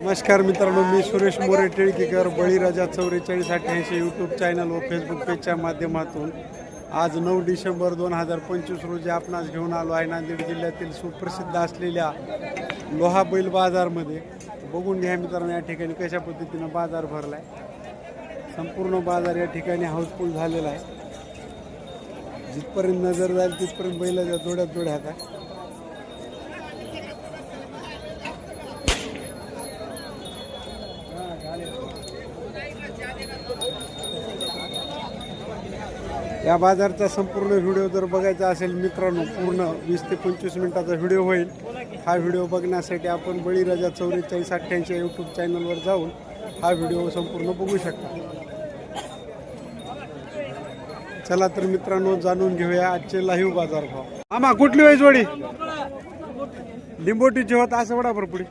नमस्कार मित्रांनो मी सुरेश मोरे टिळकेकर बळीराजा चौवेचाळीस अठ्ठ्याऐंशी यूट्यूब चॅनल व फेसबुक पेजच्या माध्यमातून आज नऊ डिसेंबर दोन हजार पंचवीस रोजी आपणास घेऊन आलो आहे. नांदेड जिल्ह्यातील सुप्रसिद्ध असलेल्या लोहा बैल बाजारमध्ये. बघून घ्या मित्रांनो या ठिकाणी कशा पद्धतीनं बाजार भरला आहे संपूर्ण बाजार या ठिकाणी हाऊसफुल झालेला आहे. जिथपर्यंत नजर जाईल तिथपर्यंत बैलाच्या जोड्यात जोड्यात आहे या बाजारचा संपूर्ण व्हिडिओ जर बघायचा असेल मित्रांनो पूर्ण वीस ते पंचवीस मिनिटाचा व्हिडिओ होईल. हा व्हिडिओ बघण्यासाठी आपण बळीराजा चौवेचाळीस अठ्ठ्याऐंशी यूट्यूब चॅनलवर जाऊन हा व्हिडिओ संपूर्ण बघू शकता. चला तर मित्रांनो जाणून घेऊया आजचे लाईव्ह बाजार भाव आमा कुठली वाई जोडी लिंबोटीची होत असं वडा भरपुडी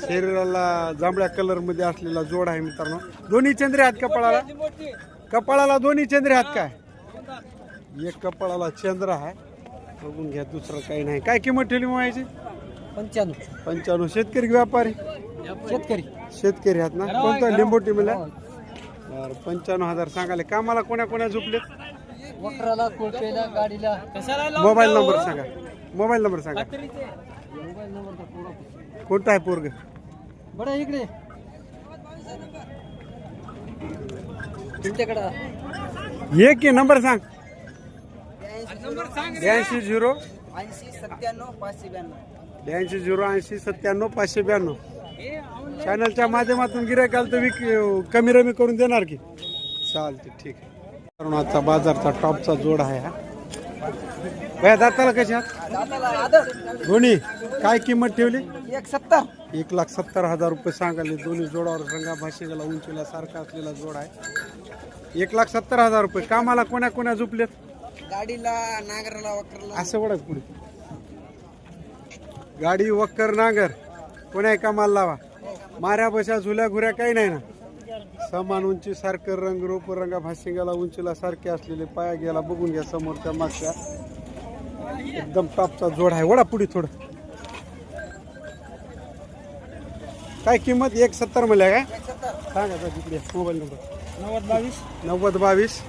शरीराला जांभळ्या कलरमध्ये असलेला जोड आहे मित्रांनो. दोन्ही चंद्रे आहेत का पळाला? कपाळाला दोन्ही चंद्रे आहेत काय? एक कपाळाला चंद्र आहे. बघून घ्या दुसरं काही नाही. काय किंमत ठेवली माहिती पंच्याण्णव. पंच्याण्णव. शेतकरी की व्यापारी? शेतकरी. शेतकरी आहेत ना? कोणता? लिंबोटी मिळाला बरं पंच्याण्णव हजार सांगाले कामाला कोण्या कोण्या झोपले वक्राला कोळपेला गाडीला. कशाला मोबाईल नंबर सांगा. मोबाईल नंबर सांगा. मोबाईल नंबर कोणता आहे पोरग? बडा इकडे. तुमच्याकडं? एक की नंबर सांग. ब्याऐंशी झिरो. ऐंशी सत्त्याण्णव पाचशे ब्याण्णव. ब्याऐंशी झिरो ऐंशी सत्त्याण्णव पाचशे ब्याण्णव. चॅनलच्या माध्यमातून गिरायकाला तर विक कमी रमी करून देणार की. चालते ठीक आहे. आजचा बाजारचा टॉपचा जोड आहे हा. भया दाताला कशा दोन्ही काय किंमत ठेवली? एक सत्तर. एक लाख सत्तर हजार रुपये सांगाले दोन्ही जोडावर रंगा भाषेला उंचीला सारखा असलेला जोड आहे. एक लाख सत्तर हजार रुपये. कामाला कोण्या कोण्या झुपलेत? गाडीला नागराला वक्राला. असं वडच पुढे. गाडी वक्कर नांगर. कोण्या कामाला लावा. माऱ्या बशा झुल्या घुऱ्या काही नाही ना. समान उंची सारखं रंग रोप रंगा भाशिंगाला उंचीला सारखे असलेले पाया गेला बघून घ्या समोरच्या मागच्या. एकदम टॉपचा जोड आहे. वडा पुढे थोडं. काय किंमत? एक सत्तर म्हणल्या काय? सांगा आता तिकडे. Mobile number. नव्वद बावीस. नव्वद बावीस.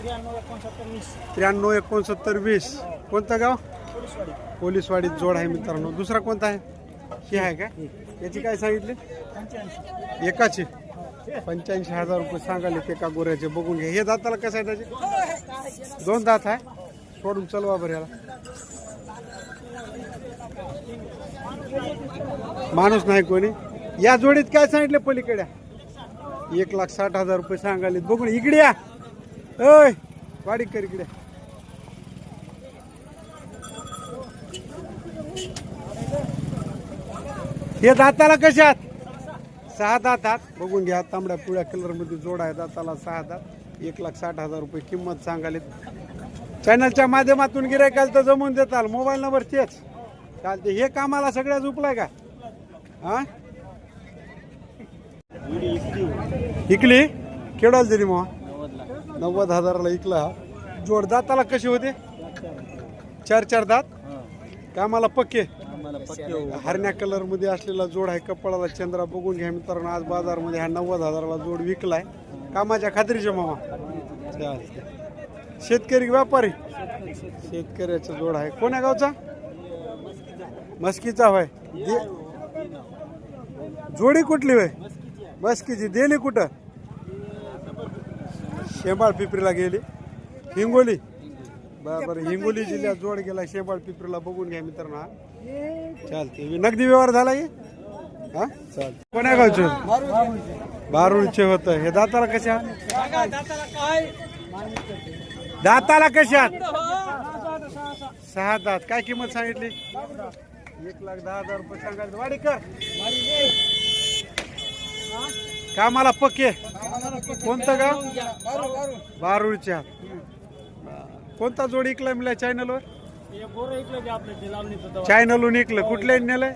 त्र्याण्णव एकोणसत्तर वीस. कोणतं गाव? पोलीसवाडीत जोड आहे मित्रांनो. दुसरा कोणता आहे? ही आहे का? याची काय सांगितले? एकाची. पंच्याऐंशी हजार रुपये सांगाले का गोऱ्याचे बघून घ्या हे दाताला कसं आहे त्याचे? दोन दात आहे. सोडून चलवा बरं याला. माणूस नाही कोणी. या जोडीत काय सांगितले पलीकडे? एक लाख साठ हजार रुपये सांगाले बघून इकडे या. अय वाडी कर इकडे. हे दाताला कशात सहा दात आहात. बघून घ्या तांबड्या पिवळ्या कलरमध्ये जोड आहे दाताला सहा दात. एक लाख साठ हजार रुपये किंमत सांगाले चॅनलच्या माध्यमातून गिरायकाल तर जमून देताल. मोबाईल नंबर तेच. चालते हे कामाला सगळ्या उपलाय का? हा? इकली? केवढाला तरी मग नव्वद हजाराला इकला हा. जोड दाताला कसे होते? चार चार दात? कामाला पक्के? हरण्या कलरमध्ये असलेला जोड आहे कपाळाला चंद्रा बघून घ्या मित्रांनो. आज बाजारमध्ये हा नव्वद हजाराला जोड विकलाय. कामाच्या खात्रीचे मामा. शेतकरी व्यापारी. शेतकऱ्याचा जोड आहे. कोण्या गावचा? मस्कीचा होय. दे- जोडी कुठली होय? मस्कीची. दिली कुठं? शेंबाळ पिपरीला गेली. हिंगोली. बरं बरं. हिंगोली जिल्ह्यात जोड गेला. शेंबाळ पिपरीला बघून घ्या मित्रांनो. चालते नगदी व्यवहार झाला की? हा? चालते कोण्या गावचे? बारूळचे होत. हे दाताला कशा दाताला कशात सहा दात. काय किंमत सांगितली? एक लाख दहा हजार रुपये सांगायचं. वाडी कर. कामाला पक्के. कोणतं गाव? बारुळच्या कोणता जोड इकला मिळाला चॅनलवर चॅनलहून इकलं कुठल्या नेलंय?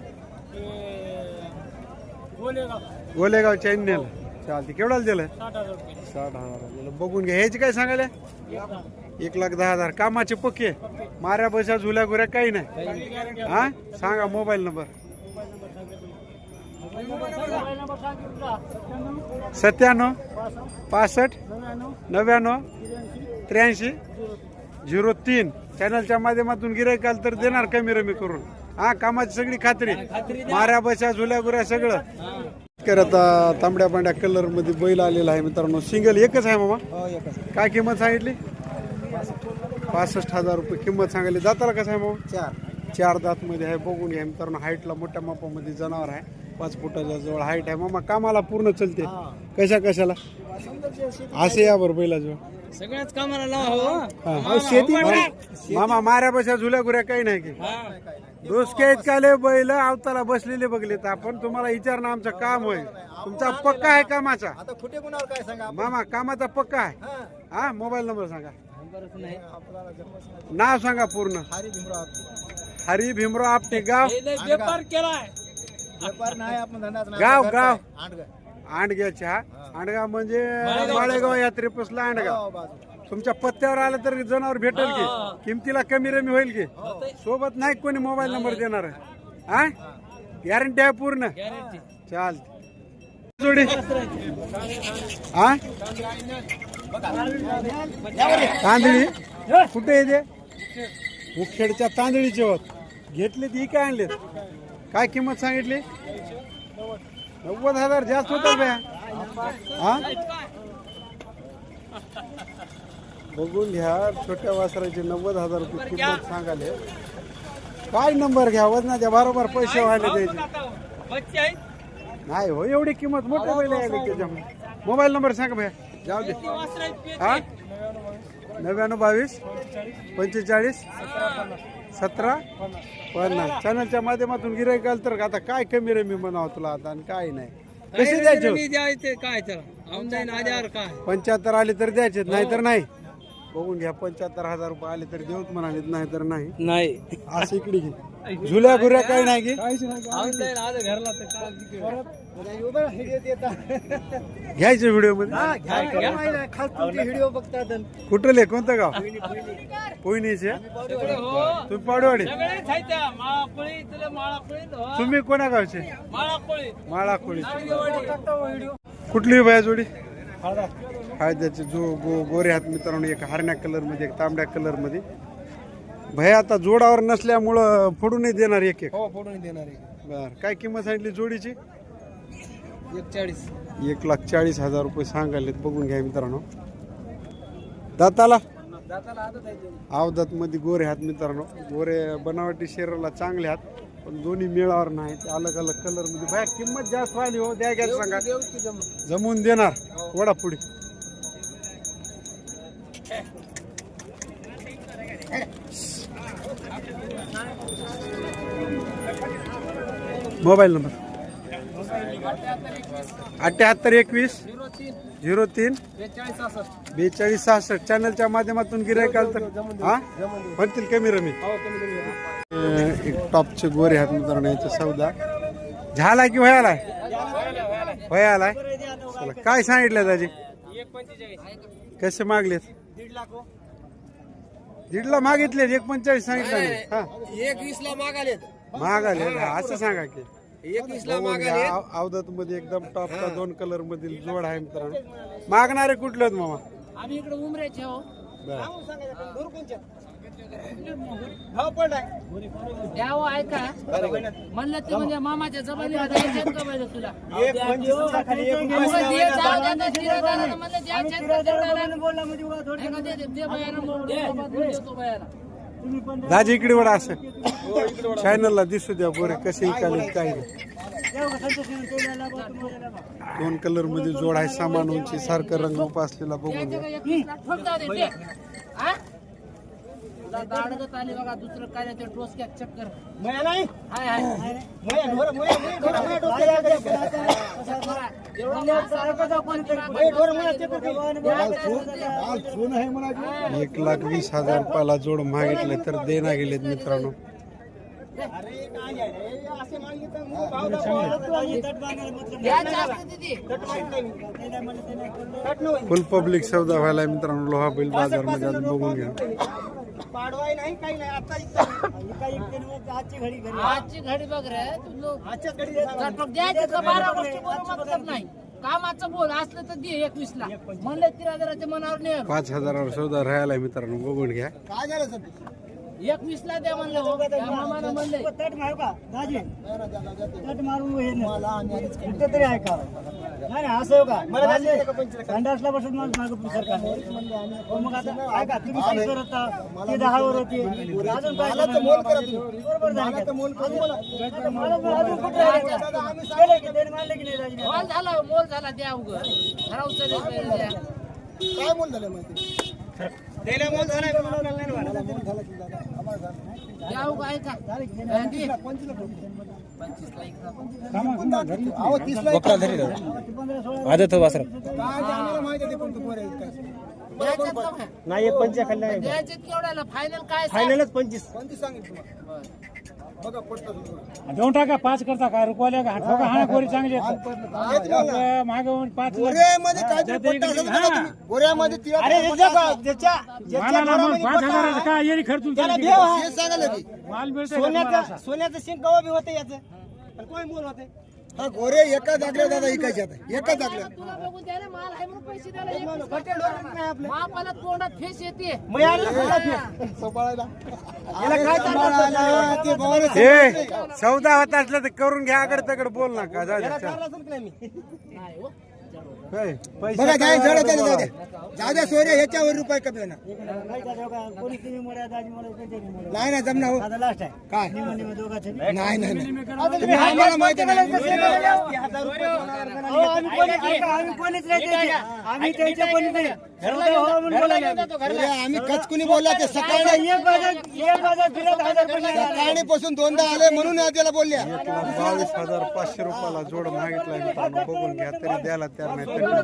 गोलेगाव. चॅन नेलं. चालते केवढ्याला दिलं साठ हजार बघून घ्या. ह्याची काय सांगायला? एक लाख. दहा हजार. कामाचे पक्के. माऱ्या बशा झुल्या गुऱ्या काही नाही. हा? सांगा मोबाईल नंबर. सत्त्याण्णव. पासष्ट. नव्याण्णव. त्र्याऐंशी झिरो तीन. चॅनलच्या माध्यमातून गिरायकाल तर देणार कमी रमी करून. हा कामाची सगळी खात्री. माऱ्या बशा झुल्या गुऱ्या सगळं. आता तांबड्या पांड्या कलरमध्ये बैल आलेला आहे मित्रांनो. सिंगल एकच आहे मामा हो काय किंमत सांगितली? पासष्ट हजार रुपये किंमत सांगितली दाताला कसं आहे मामा चार. चार दात मध्ये आहे. बघून घ्या मित्रांनो. हाईटला मोठ्या मापामध्ये जनावर आहे. पाच फुटाच्या जवळ हाईट आहे. मामा कामाला पूर्ण चलते. कशा कशाला? असे या बरं बैला जवळ सगळ्याच कामाला लावा हो शेती मामा. माऱ्या बशा झुल्या गुऱ्या काही नाही की. डोसक्या इतकाले बैल आवताला बसलेले बघलेत आपण तुम्हाला विचारणं आमचं काम होय तुमचा पक्का आहे कामाचा. आता कुठे कुणावर काय सांगा मामा कामाचा पक्का आहे. हा. मोबाईल नंबर सांगा. नाव सांगा पूर्ण. हरी भीमराव हरी भीमराव आपटे गाव. व्यापार केलाय. व्यापार नाही आपण धंदाच नाही. गाव, गाव. आहे. आंडग्याच्या आंडगा म्हणजे माळेगाव. यात्रेपासला आंडगाव गाव बाजू. तुमच्या पत्त्यावर आलं तर जनावर भेटेल की. किमतीला कमी रमी होईल की. सोबत नाही कोणी मोबाईल नंबर देणार. हा? गॅरंटी आहे पूर्ण. चाल जोडी. हा? तांदळी. कुठे येते मुखेडच्या तांदळीचे होत. घेतले ती काय आणलेत? काय किंमत सांगितली? नव्वद हजार जास्त होतात बया हा? बघून घ्या छोट्या वासराचे नव्वद हजार रुपये किंमत सांगाले. काय नंबर घ्या वजनाच्या बरोबर पैसे व्हायला द्यायचे नाही हो एवढी किंमत मोठे बैल आहे त्याच्यामुळे मोबाईल नंबर सांगा भैया जाऊ दे. हा? नव्याण्णव बावीस पंचेचाळीस सतरा? पन्नास. चॅनलच्या माध्यमातून गिरायकाल तर आता काय कमी रमी म्हणावं तुला आता आणि काय नाही. कसे द्यायचे? द्यायचे काय हजार काय? पंच्याहत्तर आले तर द्यायचे नाही तर नाही. बघून घ्या पंच्याहत्तर हजार रुपये आले तर देऊत म्हणाले नाही तर नाही. नाही. असं इकडे घे. झुल्या गुऱ्या काही नाही की तर घ्यायचे व्हिडिओमध्ये? व्हिडिओ बघतात. कुठले कोणतं गाव? पोयनीचे तुम्ही पाडवाडी? तुम्ही कोणा गावचे माळा कोळी कुठली बाया जोडी? फायद्याचे जो गो गोरे हात मित्रांनो एक हरण्या कलरमध्ये एक तांबड्या कलरमध्ये भया आता जोडावर नसल्यामुळं फोडून नाही देणार एक एक. हो फोडून देणार आहे बर काय किंमत सांगितली जोडीची? एक चाळीस एक लाख चाळीस हजार रुपये सांगायलेत बघून घ्या मित्रांनो. दाताला? दाताला आदत आहे ते. आवदात मध्ये गोरे हात मित्रांनो. गोरे बनावटी शरीराला चांगले हात पण दोन्ही मेळावर नाही ते अलग अलग कलरमध्ये बाया किंमत जास्त व्हायली हो द्या घ्या सांगा. देऊ की जमून. देणार. वडा पुढे. Mobile number. अठ्याहत्तर एकवीस झिरो तीन बेचाळीस सहासष्ट. चॅनलच्या माध्यमातून गिरायकाल तर हा? म्हणतील कमी रमी. एक टॉपचे गोरे हात मित्रांनो याचा सौदा. झाला की व्हायलाय व्हायलाय चला काय सांगितलं दाजी? कसे मागलेत. दीडला मागितले एक पंचेचाळीस सांगितलं हा. एक वीस ला मागाले मागाले असं सांगा की. एक मागाले अवधत मध्ये एकदम टॉपचा दोन कलर मधील जोड आहे मित्रांनो. मागणारे कुठले आहेत मामा? आम्ही इकडे उमऱ्याचे हो बरं. द्यावं ऐका. म्हणलं ते म्हणजे मामाच्या जबानी द्यायचे का पाहिजे तुला? एक पंचवीस खाली. एक मग दे, जाऊ द्या, दे, तिला जाऊ द्या, म्हणलं द्यायचे का तेवढ्याला? ऐका, दे, दे, दे बायाला, मग देतो बायाला. दाजी इकडे वडा असं. चॅनलला दिसू द्या बरं कसे इकाले काय नाही. दोन कलरमध्ये जोड आहे सामान उंची सारखं रंग उपासलेला बघून द्या एक लाख? ठोक जाऊ दे, दे. हा? तुला दाडगत आली बघा दुसरं काय नाही, ते टोचक्यात चक्कर. मया नाही? हाय हाय. मया ढोर मया मया ढोर मया डोक्याला एक लाख वीस हजार रुपयाला जोड मागितले तर देना गेलेत मित्रांनो. फुल पब्लिक सौदा व्हायला मित्रांनो. लोहा बैल बाजारमध्ये बघून घ्या. पाडवाय नाही काही नाही. आता आजची घडी घरी आजची घडी बघ रे तू लोक आजच्याच घडी चटक द्यायचं तर बारा गोष्टी बोलू मतलब नाही. कामाचं बोल असलं तर दे एकवीस ला म्हणले तेरा हजाराच्या मनावर नाही पाच हजारावर सौदा राहायला मित्रांनो बघून घ्या. काय झालं सर एकवीस ला द्या म्हणलं हो. त्या मामानं म्हणले. तट मारू का? दाजी? तट मारून हे नाही. कुठं तरी आहे का नाही नाही, असं हो का? संडासला बसून माणूस मागं सरकार. हो, मग आता आहे का तुम्ही साईज वर होता. ते दहावर होते. अजून काय बरोबर झालं. का? अजून- अजून कुठं आहे का? केलं की त्यांनी मानलं की नाही? मोल झाला मोल झाला द्या उग. द्या. काय मोल झालं माहिती? त्याला मोल झालाय नाही. आदत वासर पंचा खाल्ला फायनल काय? फायनलच पंचवीस. कोणती सांगितलं देऊन टाका पाच करता काय रुपयाला का? ठोका हा गोरी चांगली बोला. मागे पाच गोऱ्यामध्ये ज्याच्या पाच हजाराचं काय? की. माल मिळते? सोन्याचं शिंग कवा बी होते याचं? आणि कोण मोल होते हा गोरे एका जागल्या दादा इकायचे आता. एका जागल्या तुला बघून द्या ना, माल आहे म्हणून पैसे द्यायला एक मापाला तोंडात फेस येते. ते बावरे हे सौदा होत असलं तर करून घ्या आकडे तकडे बोल ना का जाऊ दे. नाही हो बघा जाय जड जाऊ बोला. द्या जाऊ द्या सोरे ह्याच्यावर रुपये कमी होणार. नाही नाही जमना हो. काय? नाही नाही नाही. तुम्ही माहिती नाही. अरे, आम्ही कचकुनी बोलला ते सकाळी सकाळी पासून दोनदा आले म्हणून त्याला बोलल्या. बावीस हजार पाचशे रुपयाला जोड मित्रांनो. बघून घ्या तरी द्यायला तयार नाही हा.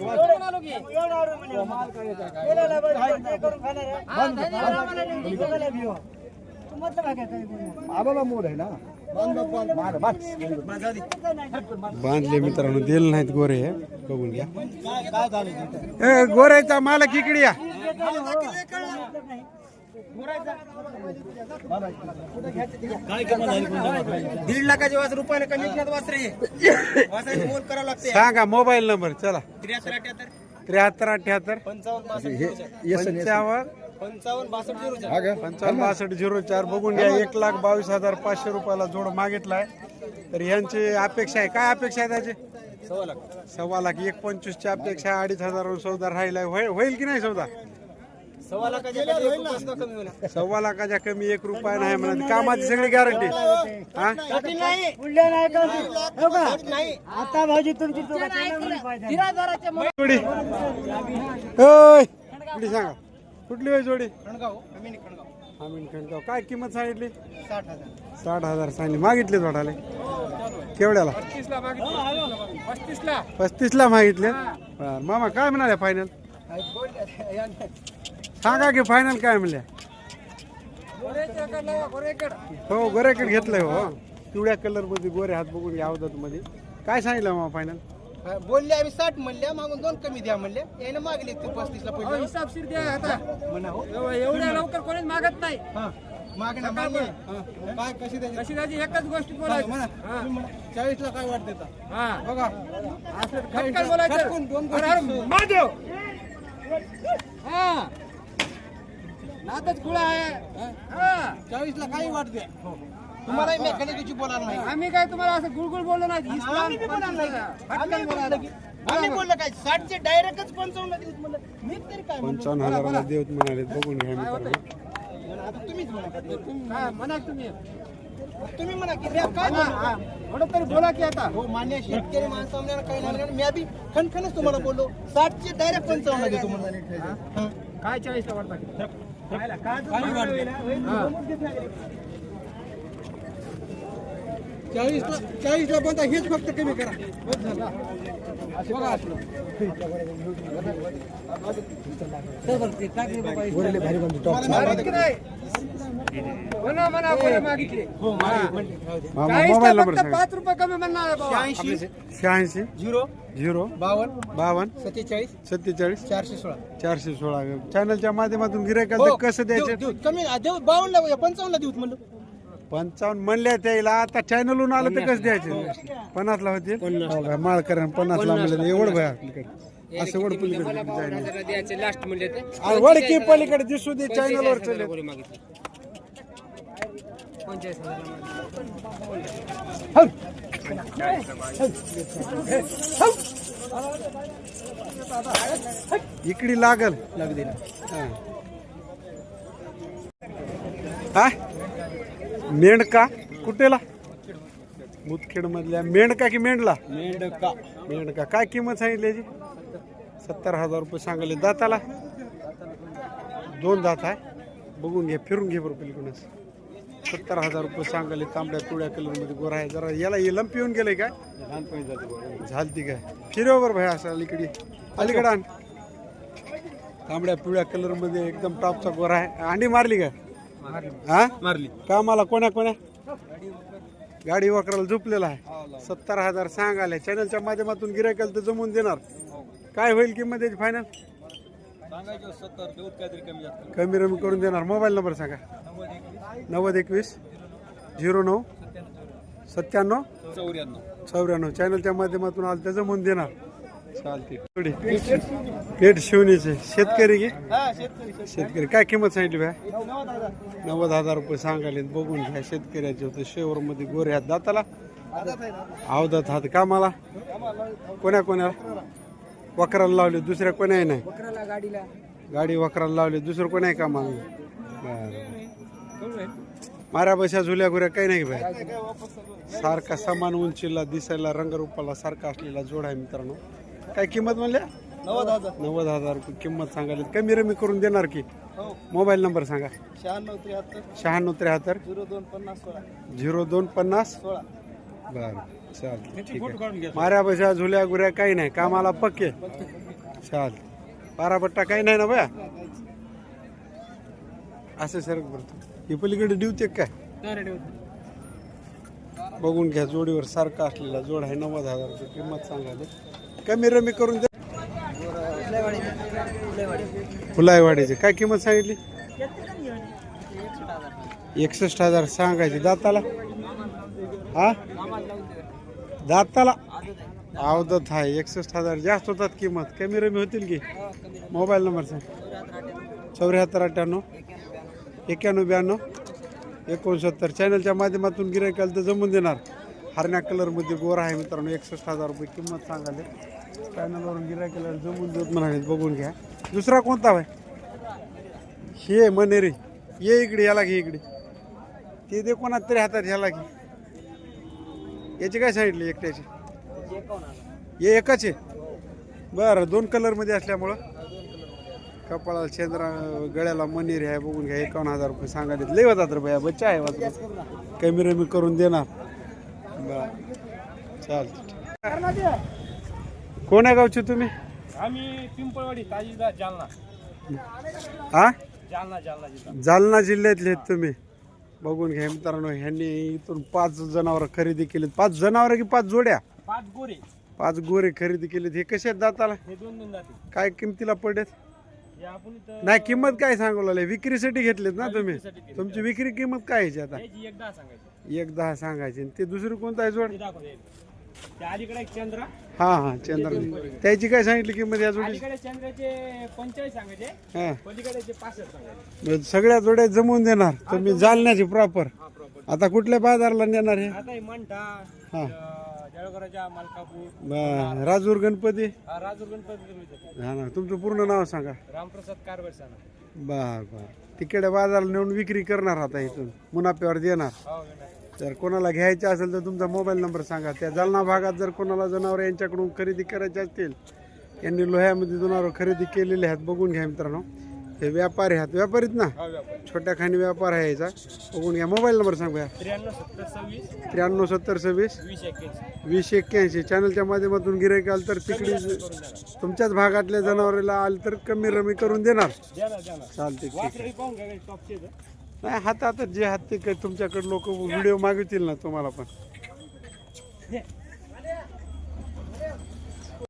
बांधले मित्रांनो दिले नाहीत गोरे हे. बघून घ्या. ए, गोऱ्याचा मालक इकडे या. दीड लाखाचे वास रुपयाला कमी विकण्यात वासरे वासराचे मोल करावं लागते. सांगा मोबाईल नंबर चला. त्र्याहत्तर अठ्याहत्तर. त्र्याहत्तर अठ्याहत्तर. पंचावन्न बासष्ट पंचावन्न. पंचावन्न बासष्ट झिरो चार. बघून घ्या एक लाख बावीस हजार पाचशे रुपयाला जोड मागितलाय. तर यांची अपेक्षा आहे. काय अपेक्षा आहे त्याची? सव्वा लाख. सव्वा लाख. एक पंचवीसची अपेक्षा आहे, अडीच हजार सौदा राहिलाय. होईल की नाही सौदा? सव्वा लाखाच्या एक कमी होणार सव्वा लाखाच्या कमी एक रुपया नाही म्हणत. कामाची सगळी गॅरंटी हा? नाही. आता भाऊजी तुमची चुका तिराधाराच्या मग जोडी. ओय कुठली सांगा. कुठली होय जोडी? खणगाव खणगाव. आम्ही खंडगाव काय किंमत सांगितली? साठ हजार. साठ हजार सांगली मागितले थोडाले केवढ्याला? पस्तीसला मागितले. बरं मामा काय म्हणाले फायनल सांगा की फायनल काय म्हणल्या हो गोऱ्याकडे घेतलंय हो. पिवळ्या कलरमध्ये गोरे हात बघून घ्या मध्ये काय सांगितलं मामा फायनल बोलले आम्ही साठ म्हणल्या मागून दोन कमी द्या म्हणले याने मागले ते पस्तीस ला पहिले हिसाबशीर द्या आता. म्हणा हो. एवढ्या लवकर कोणीच मागत नाही. हा. मागण्या. हा. काय कशी द्यायची कशी त्याची? एकच गोष्ट बोलायची. म्हणा. तुम्ही म्हणा. चाळीसला काय वाटते हा. बघा. खटकन बोलायचं खटकून दोन अरे, अरे, महादेव हा. नातच खुळा आहे. हा. चाळीसला काही वाटते तुम्हाला मेकॅनिकची बोलायला नाही. आम्ही काय तुम्हाला असं गुळगुळ बोललो नाही? इस्लाम आम्ही बी बोलायला. नाही. आम्ही. बोललो आम्ही बोललो काय? साठचे डायरेक्टच पंचावन्न दिलेत म्हणलं. मी तरी काय म्हणलो? पंचावन्न हजाराला देवत म्हणाले बघून घ्या मित्रांनो. म्हणा, आता तुम्हीच म्हणा हा, म्हणा तुम्ही. तुम्ही म्हणा की काय हा, म्हणा? हा. थोडं तरी बोला की आता. हो मान्य शेतकरी माणसं आम्हाला काही नाही. लागणार. मी आधी खणखणच तुम्हाला बोललो. साठचे डायरेक्ट पंचावन्न देतो म्हणलं. हा. काय चाळीसला वाटतं? वाटते चाळीसला चाळीसला पण हेच फक्त कमी करा. बघा असलं. वाटत. म्हणा म्हणा कोणी मागितले. मामा चाळीसला मोबाईल नंबर फक्त सांगा. पाच रुपये कमी म्हणणार आहे बाबा. शहाऐंशी झिरो झिरो बावन्न बावन्न सत्तेचाळीस सत्तेचाळीस चारशे सोळा. चारशे सोळा. चॅनलच्या माध्यमातून गिरायकाला कसं देऊ द्यायचं? देऊ कमी देऊ बावन्नला पंचावन्नला देऊ म्हणलं. पंचावन्न म्हणल्या त्याला आता चॅनलहून आलं तर कसं द्यायचे? पन्नासला होते हो माळकर पन्नासला म्हणले एवढं भया. आपल्याकडे असं वड पलीकडे जायला लास्ट म्हणले ते. अरे वड की पलीकडे दिसू दे चॅनल वर चले. इकडे लागल. हा. हा? मेंढका? कुठेला? मुदखेड मधल्या मेंढका की मेंढला? मेंढका. मेंढका. काय किंमत सांगितली सत्तर हजार रुपये सांगले. दाताला? दोन दात आहे. बघून घे फिरून घे बरं पलीकडूनच. सत्तर हजार रुपये सांगले तांबड्या पिवळ्या कलरमध्ये गोरा आहे. जरा याला हे लंप येऊन गेलंय काय? झालती काय? फिरव बरं भाई असं अलीकडे. अलीकडे आण. तांबड्या पिवळ्या कलरमध्ये एकदम टॉपचा गोरा आहे. अंडी मारली का? हा? मारली. कामाला कोण्या कोण्या? गाडी वकराला झोपलेला आहे. सत्तर हजार सांगाले चॅनलच्या माध्यमातून गिरायकाला तर जमवून देणार. काय होईल किंमत त्याची फायनल सांगायचं सत्तर देऊ काहीतरी कमी जास्त कमी रमी करून देणार. मोबाईल नंबर सांगा. नव्वद एकवीस. झिरो नऊ. सत्त्याण्णव. चौऱ्याण्णव. चौऱ्याण्णव. चॅनलच्या माध्यमातून आलं तर जमवून देणार. चालते थोडी. पेट शिवणीचे शेतकरी हा शेतकरी काय किंमत सांगितली भाई नव्वद हजार. रुपये सांगाले बघून घ्या शेतकऱ्याचे होते. शेवर मध्ये गोरे हात. दाताला? अवधात हात. कामाला. कोण्या कोण्या? वकराला लावले दुसऱ्या कोण्याही नाही. गाडी वकराला लावली दुसरं कोणाही कामाला? नाही बरं. माऱ्या बशा झुल्या गुऱ्या काही नाही भाई सारखा समान उंचीला दिसायला रंगरूपाला सारखा असलेला जोड आहे मित्रांनो. काय किंमत म्हणल्या? नव्वद हजार. नव्वद हजार रुपये किंमत सांगायला. कमी रमी करून देणार की? हो. मोबाईल नंबर सांगा. शहाण्णव त्र्याहत्तर. शहाण्णव त्र्याहत्तर. झिरो दोन पन्नास सोळा. झिरो दोन पन्नास. सोळा. बरं. चालतं ठीक आहे. माऱ्या बशा झुल्या गुऱ्या काही नाही कामाला पक्के. चाल. बारापट्टा काही नाही ना बया? असं सर बरं हे पलीकडे डिवते काय बघून घ्या जोडीवर सारखा असलेला जोड आहे नव्वद हजार रुपये किंमत सांगायला. कमी रमी करून द्या फुलाईवाडीचे. काय किंमत सांगितली? एकसष्ट हजार. सांगायची दाताला. हा? दाताला अवदत आहे. एकसष्ट हजार जास्त होतात किंमत. कमी रमी होतील की? मोबाईल नंबर सांग चौऱ्याहत्तर अठ्ठ्याण्णव. एक्क्याण्णव ब्याण्णव. एकोणसत्तर. चॅनलच्या माध्यमातून गिरायकाला तर जमून देणार. हरण्या कलरमध्ये गोर आहे मित्रांनो. एकसष्ट हजार रुपये किंमत सांगाले चॅनलवरून गिरायकाला जमून देत म्हणाले. बघून घ्या. दुसरा कोणता भाई? हे मनेरी. ये इकडे याला घे इकडे. ते दे कोणा तरी हातात ह्याला घे. याची काय सांगितली एकट्याची? हे एकच आहे? बरं दोन कलरमध्ये असल्यामुळं? कपाळाला चंद्रा गळ्याला मनीर आहे बघून घ्या एकावन्न हजार रुपये सांगायला लय होतात रे भया बच्चा आहे वाचलं कमी रमी करून देणार. बरं चालतं कोण्या गावचे तुम्ही? आम्ही पिंपळवाडी ताजीदा जालना. हा जालना जालना जिल्हा. जालना जिल्ह्यातले आहेत तुम्ही. बघून घ्या मित्रांनो ह्यांनी इथून पाच जनावर खरेदी केलीत. पाच जनावर की पाच जोड्या? पाच गोरे. पाच गोरे खरेदी केलीत. हे कसे आहेत दाताला? हे दोन दोन जाते काय किमतीला पडेल हे आपण इथं नाही किंमत काय सांगू लागले विक्रीसाठी घेतलेत ना तुम्ही? तुमची विक्री किंमत काय आहे याची आता? याची एक दहा सांगायची. एक दहा सांगायची. आणि ते दुसरं कोणतं आहे जोड? दाखव. त्या अलीकडे एक चंद्र. हा हा चंद्र. त्याची काय सांगितली किंमत या जोडी अलीकडे चंद्राचे पंचेचाळीस सांगायचे. हा. पलीकडेचे पासष्ट सांगायचे. मग सगळ्या जोड्या जमवून देणार. तुम्ही जालन्याची प्रॉपर हा प्रॉपर आता कुठल्या बाजारला नेणार हे? आता हे मंठा हा. अं, जळगावच्या मलकापूर. ब- राजूर गणपती? हा, राजूर गणपती हा ना तुमचं पूर्ण नाव सांगा. रामप्रसाद कारभार सांगा. बर बर तिकडे बाजारला नेऊन विक्री करणार आता इथून. मुनाफ्यावर देणार. हो येणार. जर कोणाला घ्यायचे असेल तर तुमचा मोबाईल नंबर सांगा. त्या जालना भागात जर कोणाला जनावर यांच्याकडून खरेदी करायचे असतील यांनी लोह्यामध्ये जनावर खरेदी केलेले आहेत बघून घ्या मित्रांनो. हे व्यापारी आहेत. व्यापारीत ना? छोट्या खाणी व्यापार आहे याचा. बघून घ्या. मोबाईल नंबर सांगा. त्र्याण्णव सत्तर सव्वीस. त्र्याण्णव सत्तर सव्वीस. वीस एक्क्याऐंशी चॅनलच्या माध्यमातून गिरायक आलं तर तिकडे तुमच्याच भागातल्या जनावराला आलं तर कमी रमी करून देणार. चालते नाही हात आता जे हात ते काय तुमच्याकडे लोक व्हिडिओ मागवतील ना तुम्हाला पण.